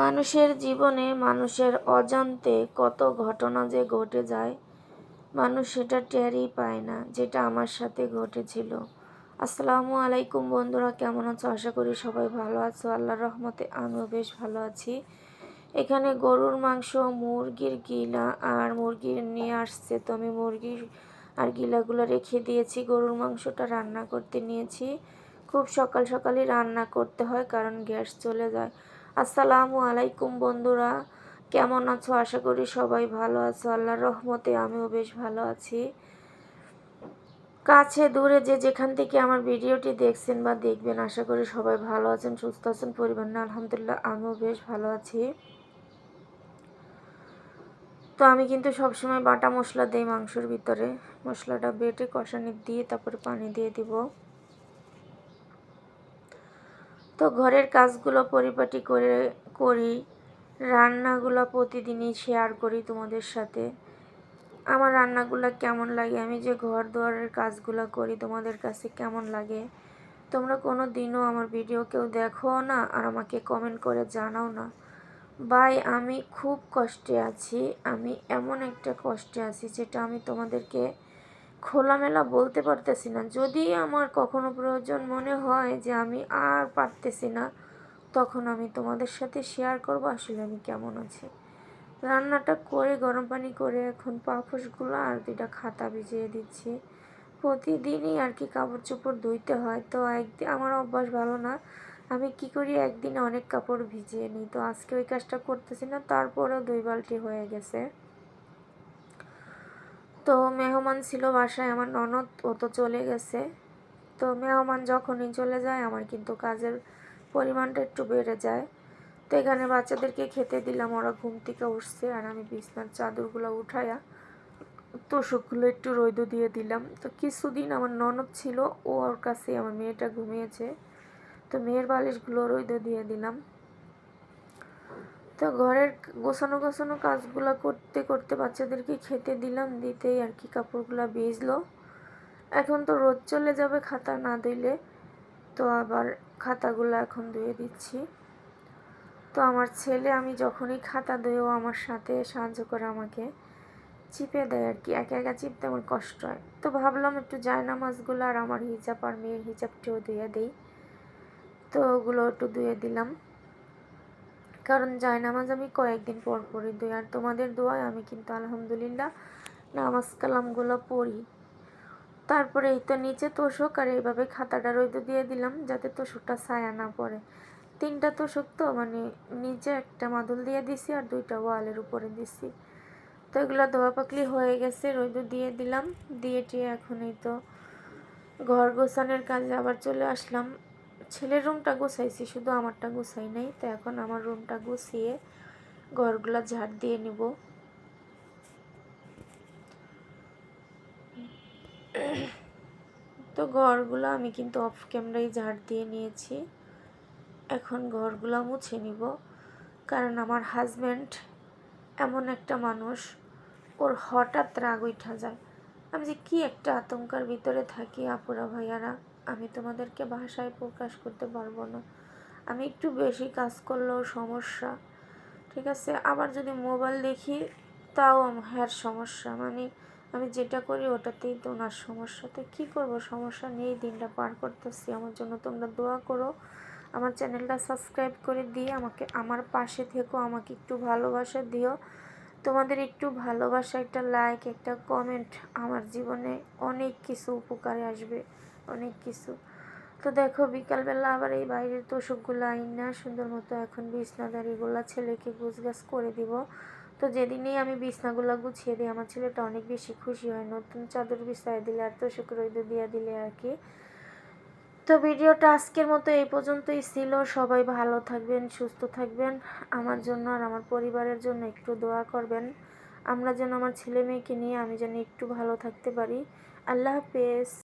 মানুষের জীবনে মানুষের অজান্তে কত ঘটনা যে ঘটে যায়, মানুষ সেটা টেরই পায় না যেটা আমার সাথে ঘটেছিল। আসসালামু আলাইকুম বন্ধুরা, কেমন আছো? আশা করি সবাই ভালো আছো। আল্লাহর রহমতে আমিও বেশ ভালো আছি। এখানে গরুর মাংস, মুরগির গিলা আর মুরগির নিয়ে আসছে। তো আমি মুরগির আর গিলাগুলো রেখে দিয়েছি, গরুর মাংসটা রান্না করতে নিয়েছি। খুব সকাল সকালই রান্না করতে হয় কারণ গ্যাস চলে যায়। আসসালামু আলাইকুম বন্ধুরা, কেমন আছো? আশা করি সবাই ভালো আছো। আল্লাহর রহমতে আমিও বেশ ভালো আছি। কাছে দূরে যে যেখান থেকে আমার ভিডিওটি দেখছেন বা দেখবেন, আশা করি সবাই ভালো আছেন, সুস্থ আছেন, পরিবার না আলহামদুলিল্লাহ আমিও বেশ ভালো আছি। তো আমি কিন্তু সবসময় বাটা মশলা দিই মাংসর ভিতরে। মশলাটা বেটে কষানি দিয়ে তারপরে পানি দিয়ে দিব। তো ঘরের কাজগুলো পরিপাটি করে, করি, রান্নাগুলো প্রতিদিনই শেয়ার করি তোমাদের সাথে। আমার রান্নাগুলো কেমন লাগে? আমি যে ঘর দুয়ারের কাজগুলো করি, তোমাদের কাছে কেমন লাগে? তোমরা কোনো দিনও আমার ভিডিও কেউ দেখো না আর আমাকে কমেন্ট করে জানাও না। ভাই, আমি খুব কষ্টে আছি। আমি এমন একটা কষ্টে আছি যেটা আমি তোমাদেরকে খোলামেলা বলতে পারতেছি না। যদি আমার কখনো প্রয়োজন মনে হয় যে আমি আর পারতেছি না, তখন আমি তোমাদের সাথে শেয়ার করব আসলে আমি কেমন আছি। রান্নাটা করে, গরম পানি করে এখন পাফসগুলো আর দুইটা খাতা ভিজিয়ে দিচ্ছি। প্রতিদিনই আর কি কাপড় চোপড় ধুইতে হয়। তো একদিন আমার অভ্যাস ভালো না। আমি কি করি, একদিনে অনেক কাপড় ভিজিয়ে নিই। তো আজকে ওই কাজটা করতেছি না, তারপরেও দুই বালতি হয়ে গেছে। তো মেহমান ছিল বাসায়, আমার ননদ, ও তো চলে গেছে। তো মেহমান যখনই চলে যায়, আমার কিন্তু কাজের পরিমাণটা একটু বেড়ে যায়। তো এখানে বাচ্চাদেরকে খেতে দিলাম, ওরা ঘুম থেকে উঠছে আর আমি বিছনার চাদরগুলো উঠাইয়া তোষকগুলো একটু রৈদ দিয়ে দিলাম। তো কিছুদিন আমার ননদ ছিল, ও ওর কাছে আমার মেয়েটা ঘুমিয়েছে। তো মেয়ের বালিশগুলো রৈদ দিয়ে দিলাম। তো ঘরের গোছানো গোছানো কাজগুলো করতে করতে বাচ্চাদেরকে খেতে দিলাম, দিতেই আর কি কাপড়গুলো ভিজলো। এখন তো রোদ চলে যাবে, খাতা না ধুইলে তো আবার খাতাগুলো এখন ধুয়ে দিচ্ছি। তো আমার ছেলে, আমি যখনই খাতা ধুয়েও আমার সাথে সাহায্য করে আমাকে চিপে দেয় আর কি। একা একা চিপতে আমার কষ্ট হয়। তো ভাবলাম একটু জায়নামাজগুলো আর আমার হিজাব আর মেয়ের হিজাবটিও ধুয়ে দিই। তো ওগুলো একটু ধুয়ে দিলাম। কারণ জায়নামাজ আমি কয়েকদিন পর পরে ধুই আর তোমাদের দোয়ায় আমি কিন্তু আলহামদুলিল্লাহ নামাজ কালামগুলো পড়ি। তারপরে এই তো নিচে তোষক আর এইভাবে খাতাটা রইদ দিয়ে দিলাম যাতে তোষকটা ছায়া না পড়ে। তিনটা তোষক তো মানে নিচে একটা মাদুল দিয়ে দিছি আর দুইটা ওয়ালের উপরে দিছি। তো এগুলো ধোয়া পাকলি হয়ে গেছে রইদ দিয়ে দিলাম। দিয়ে টিয়ে এখন এই তো ঘর গোছানোর কাজে আবার চলে আসলাম। ছেলের রুমটা গুছাইছি, শুধু আমারটা গুছাই নাই, তো এখন আমার রুমটা গুছিয়ে ঘরগুলো ঝাড় দিয়ে নিব। তো ঘরগুলো আমি কিন্তু অফ ক্যামেরায় ঝাড় দিয়ে নিয়েছি। এখন ঘরগুলো মুছে নিব, কারণ আমার হাজব্যান্ড এমন একটা মানুষ, ওর হঠাৎ রাগ উঠা যায়। আমি যে কি একটা আতঙ্কার ভিতরে থাকি আপুরা ভাইয়ারা। আমি তোমাদেরকে ভাষায় প্রকাশ করতে পারব না। আমি একটু বেশি কাজ করলেও সমস্যা, ঠিক আছে? আবার যদি মোবাইল দেখি, তাও আমার সমস্যা। মানে আমি যেটা করি, ওটাতেই তো ওনার সমস্যা। তো কী করব? সমস্যা নিয়েই দিনটা পার করতেছি। আমার জন্য তোমরা দোয়া করো। আমার চ্যানেলটা সাবস্ক্রাইব করে দিয়ে আমাকে, আমার পাশে থেকো, আমাকে একটু ভালোবাসা দিও। তোমাদের একটু ভালোবাসা, একটা লাইক একটা কমেন্ট আমার জীবনে অনেক কিছু উপকারে আসবে। অনেক কিছু। তো দেখো, বিকালবেলা আবার এই বাইরের তোষকগুলো আইন না, সুন্দর মতো এখন বিছনাদারিগুলো ছেলেকে গুছগাছ করে দিব। তো যেদিনেই আমি বিছনাগুলো গুছিয়ে দিই, আমার ছেলেটা অনেক বেশি খুশি হয়, নতুন চাদর বিছাই দিলে আর তোষক রইদ দিয়ে দিলে আর কি। তো ভিডিওটা আজকের মতো এই পর্যন্তই ছিল। সবাই ভালো থাকবেন, সুস্থ থাকবেন। আমার জন্য আর আমার পরিবারের জন্য একটু দোয়া করবেন। আমরা যেন আমার ছেলে মেয়েকে নিয়ে আমি যেন একটু ভালো থাকতে পারি। আল্লাহ হাফেজ।